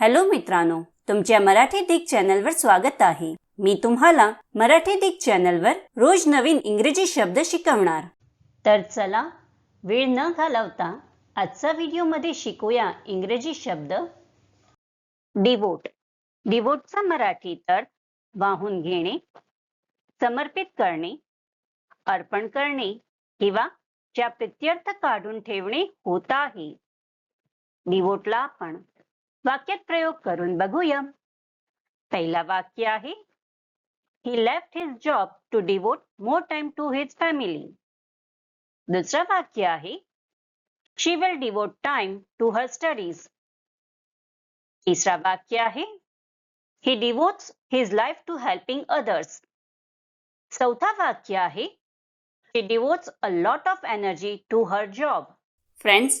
Hello मित्रांनो तुमच्या मराठी दिग चॅनलवर स्वागत आहे. मी तुम्हाला मराठी दिग चॅनलवर रोज नवीन इंग्रजी शब्द शिकवणार. तर चला वेळ न घालवता आजचा व्हिडिओमध्ये शिकूया इंग्रजी शब्द. डिवोट डिवोटचा मराठी तर वाहून घेणे समर्पित करणे अर्पण करणे किंवा ज्या प्रित्यर्थ काढून ठेवणे होत आहे. डिवोटला आपण वाक्यात प्रयोग करून बघूया. पहिला वाक्य आहे he left his job to devote more time to his family दुसरं वाक्य आहे she will devote time to her studies तिसरा वाक्य आहे he devotes his life to helping others चौथा वाक्य आहे she devotes a lot of energy to her job friends